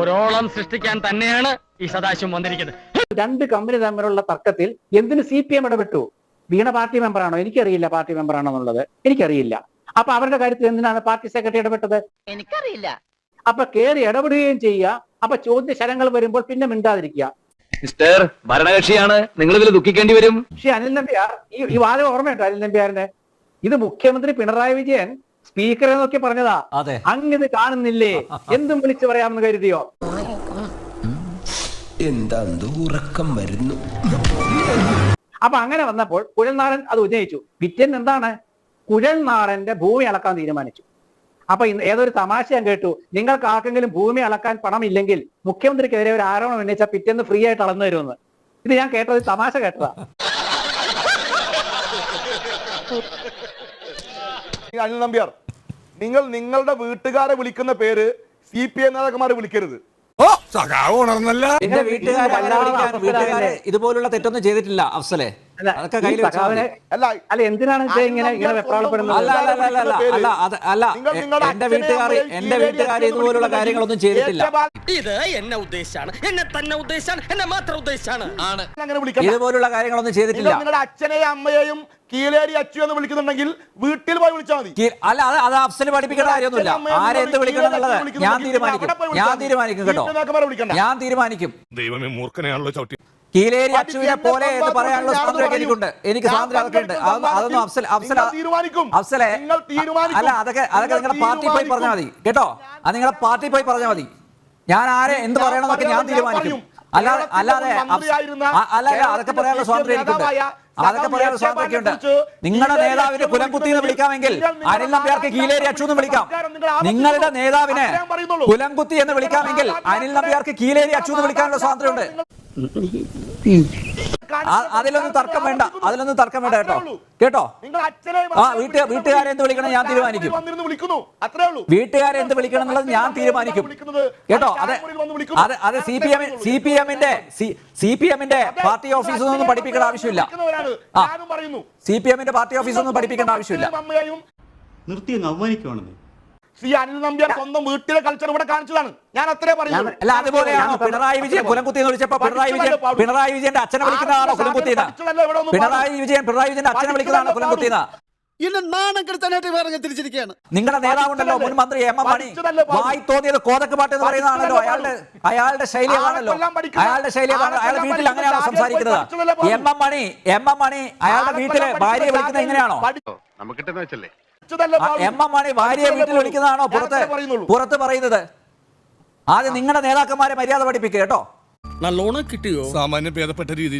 ഒരോളം സൃഷ്ടിക്കാൻ തന്നെയാണ് ഈ സദാശിവം വന്നിരിക്കുന്നത്. രണ്ട് കമ്പനി തമ്മിലുള്ള തർക്കത്തിൽ എന്തിന് സി പി എം ഇടപെട്ടു? വീണ പാർട്ടി മെമ്പറാണോ എനിക്കറിയില്ല പാർട്ടി മെമ്പറാണോ എന്നുള്ളത്. എനിക്കറിയില്ല. അപ്പൊ അവരുടെ കാര്യത്തിൽ എന്തിനാണ് പാർട്ടി സെക്രട്ടറി ഇടപെട്ടത്? എനിക്കറിയില്ല. അപ്പൊ കയറി ഇടപെടുകയും ചെയ്യുക. അപ്പൊ ചോദ്യ ശരങ്ങൾ വരുമ്പോൾ പിന്നെ മിണ്ടാതിരിക്കുക. മിസ്റ്റർ ഭരണകക്ഷിയാണ്. നിങ്ങൾ ഇതിൽ ദുഃഖിക്കേണ്ടി വരും. പക്ഷെ അനിൽ നമ്പ്യാർ ഈ ഈ വാദം ഓർമ്മയുണ്ടോ അനിൽ നമ്പ്യാറിന്? ഇത് മുഖ്യമന്ത്രി പിണറായി വിജയൻ സ്പീക്കറെ നോക്കി പറഞ്ഞതാ. അതെ. അങ്ങിത് കാണുന്നില്ലേ? എന്തും വിളിച്ചു പറയാമെന്ന് കരുതിയോ? എന്താ ഉറക്കം വരുന്നു. അപ്പൊ അങ്ങനെ വന്നപ്പോൾ കുഴൽനാടൻ അത് ഉന്നയിച്ചു. പിറ്റേന്ന് എന്താണ്? കുഴൽനാടന്റെ ഭൂമി അളക്കാൻ തീരുമാനിച്ചു. അപ്പൊ ഏതൊരു തമാശ ഞാൻ കേട്ടു. നിങ്ങൾക്ക് ആർക്കെങ്കിലും ഭൂമി അളക്കാൻ പണമില്ലെങ്കിൽ മുഖ്യമന്ത്രിക്കെതിരെ ഒരു ആരോപണം ഉന്നയിച്ചാൽ പിറ്റേന്ന് ഫ്രീ ആയിട്ട് അളന്നു തരുമെന്ന്. ഇത് ഞാൻ കേട്ടത് തമാശ കേട്ടതാ. അനിൽ നമ്പ്യാർ നിങ്ങൾ നിങ്ങളുടെ വീട്ടുകാരെ വിളിക്കുന്ന പേര് സി പി എം നേതാക്കന്മാരെ വിളിക്കരുത്. വീട്ടുകാരെ വിളിക്കാൻ വീട്ടുകാരെ ഇതുപോലുള്ള തെറ്റൊന്നും ചെയ്തിട്ടില്ല അഫ്സലെ. അതൊക്കെ കയ്യിൽ. അല്ല അല്ല എന്തിനാണ് ഇത് ഇങ്ങനെ ഇങ്ങനെ വെപ്രാളപ്പെടുന്നത്? അല്ല അല്ല എന്റെ വീട്ടുകാർ എന്റെ വീട്ടുകാർ ഇതുപോലുള്ള കാര്യങ്ങളൊന്നും ചെയ്തിട്ടില്ല. ഇത് എന്നെ ഉദ്ദേശാണ്. എന്നെ തന്നെ ഉദ്ദേശാണ്. എന്നെ മാത്രം ഉദ്ദേശാണ്. ആണ്. ഇതുപോലുള്ള കാര്യങ്ങളൊന്നും ചെയ്തിട്ടില്ല. നിങ്ങളുടെ അച്ഛനെയും അമ്മയെയും കീലേരി അച്ചു എന്ന് വിളിക്കുന്നുണ്ടെങ്കിൽ വീട്ടിൽ പോയി വിളിച്ചാൽ മതി. അല്ല അത് അത് അഫ്സൽ പഠിപ്പിക്കേണ്ട കാര്യമൊന്നുമില്ല. ആരെന്ത് വിളിക്കണം എന്നുള്ളത് ഞാൻ തീരുമാനിക്കും. ഞാൻ തീരുമാനിക്കും കേട്ടോ. ഞാൻ തീരുമാനിക്കും. ദൈവമേ മൂർഖനെയാണല്ലോ ചവിട്ടി കീലേരി അച്ചുവിനെ പോലെ എന്ന് പറയാനുള്ള സ്വാതന്ത്ര്യം എനിക്കുണ്ട്. എനിക്ക് സ്വാതന്ത്ര്യം അതൊന്നും അഫ്സൽ അഫ്സൽ തീരുമാനിക്കും. അഫ്സലെ അല്ല അതൊക്കെ അതൊക്കെ നിങ്ങളുടെ പാർട്ടി പോയി പറഞ്ഞാൽ മതി. കേട്ടോ? അത് നിങ്ങളുടെ പാർട്ടി പോയി പറഞ്ഞാൽ മതി. ഞാൻ ആരെ എന്ത് പറയണമെന്നൊക്കെ ഞാൻ തീരുമാനിക്കും. അല്ലാതെ അല്ലാതെ അല്ല അതൊക്കെ പറയാനുള്ള സ്വാതന്ത്ര്യം എനിക്കുണ്ട്. അതൊക്കെ പറയാനുള്ള സ്വാതന്ത്ര്യമൊക്കെ ഉണ്ട് നിങ്ങളുടെ നേതാവിനെ കുലംകുത്തി എന്ന് വിളിക്കാമെങ്കിൽ അനിൽ നമ്പ്യാർക്ക് കീലേരി അച്ചു എന്ന് വിളിക്കാം. നിങ്ങളുടെ നേതാവിനെ കുലംകുത്തി എന്ന് വിളിക്കാമെങ്കിൽ അനിൽ നമ്പ്യാർക്ക് കീലേരി അച്ചു എന്ന് വിളിക്കാനുള്ള സ്വാതന്ത്ര്യമുണ്ട്. അതിലൊന്നും തർക്കം വേണ്ട. അതിലൊന്നും തർക്കം വേണ്ട കേട്ടോ. കേട്ടോ? ആ, വീട്ട്- വീട്ടുകാരെ എന്ത് വിളിക്കണം ഞാൻ തീരുമാനിക്കും. വീട്ടുകാരെ എന്ത് വിളിക്കണം എന്നുള്ളത് ഞാൻ തീരുമാനിക്കും. കേട്ടോ? അതെ. അതെ അതെ C P M C P എമ്മിന്റെ സി പി എമ്മിന്റെ പാർട്ടി ഓഫീസിൽ നിന്നും പഠിപ്പിക്കേണ്ട ആവശ്യമില്ല. സി പി എമ്മിന്റെ പാർട്ടി ഓഫീസിൽ നിന്നും പഠിപ്പിക്കേണ്ട ആവശ്യമില്ല. നിർത്തി അവമാനിക്കുവാണെന്ന്. ശ്രീ അനിൽ നമ്പ്യാർ സ്വന്തം വീട്ടിലെ കൾച്ചർ ഇവിടെ കാണിച്ചതാണ്. ഞാൻ അത്രേ പറയുന്നു അല്ല അതുപോലെയാണോ പിണറായി വിജയൻ കുലംകുത്തി എന്ന് വിളിച്ചപ്പോ പിണറായി വിജയൻ പിണറായി വിജയന്റെ അച്ഛനെ വിളിക്കുന്നതാണോ കുലംകുത്തി പിണറായി വിജയൻ പിണറായി വിജയന്റെ അച്ഛനെ വിളിക്കുന്നതാണോ കുലംകുത്തി എന്നെ നാണം കെടുത്താനായിട്ട് വേറെ തിരിച്ചിരിക്കുകയാണ്. നിങ്ങളുടെ നേതാവുണ്ടല്ലോ മുൻ മന്ത്രി എം എം മണി. വായി തോന്നിയത് കോതക്ക് പാട്ട് എന്ന് പറയുന്നതാണല്ലോ അയാളുടെ അയാളുടെ ശൈലി അതാണല്ലോ ആരെക്കൊല്ലാം പഠിക്കുന്ന- അയാളുടെ ശൈലിയാണ് അയാളുടെ വീട്ടിൽ അങ്ങനെയാണോ സംസാരിക്കുന്നത്? M M Mani M M Mani അയാളുടെ വീട്ടിലെ ഭാര്യ വിളിക്കുന്നത് എങ്ങനെയാണോ? നമുക്ക് എം എം മണി ഭാര്യയെ വീട്ടിൽ വിളിക്കുന്നതാണോ പുറത്ത്? പുറത്ത് പറയുന്നത്. ആദ്യം നിങ്ങളുടെ നേതാക്കന്മാരെ മര്യാദ പഠിപ്പിക്കുക കേട്ടോ. നല്ലോണം കിട്ടിയോ? സാമാന്യം ഭേദപ്പെട്ട രീതി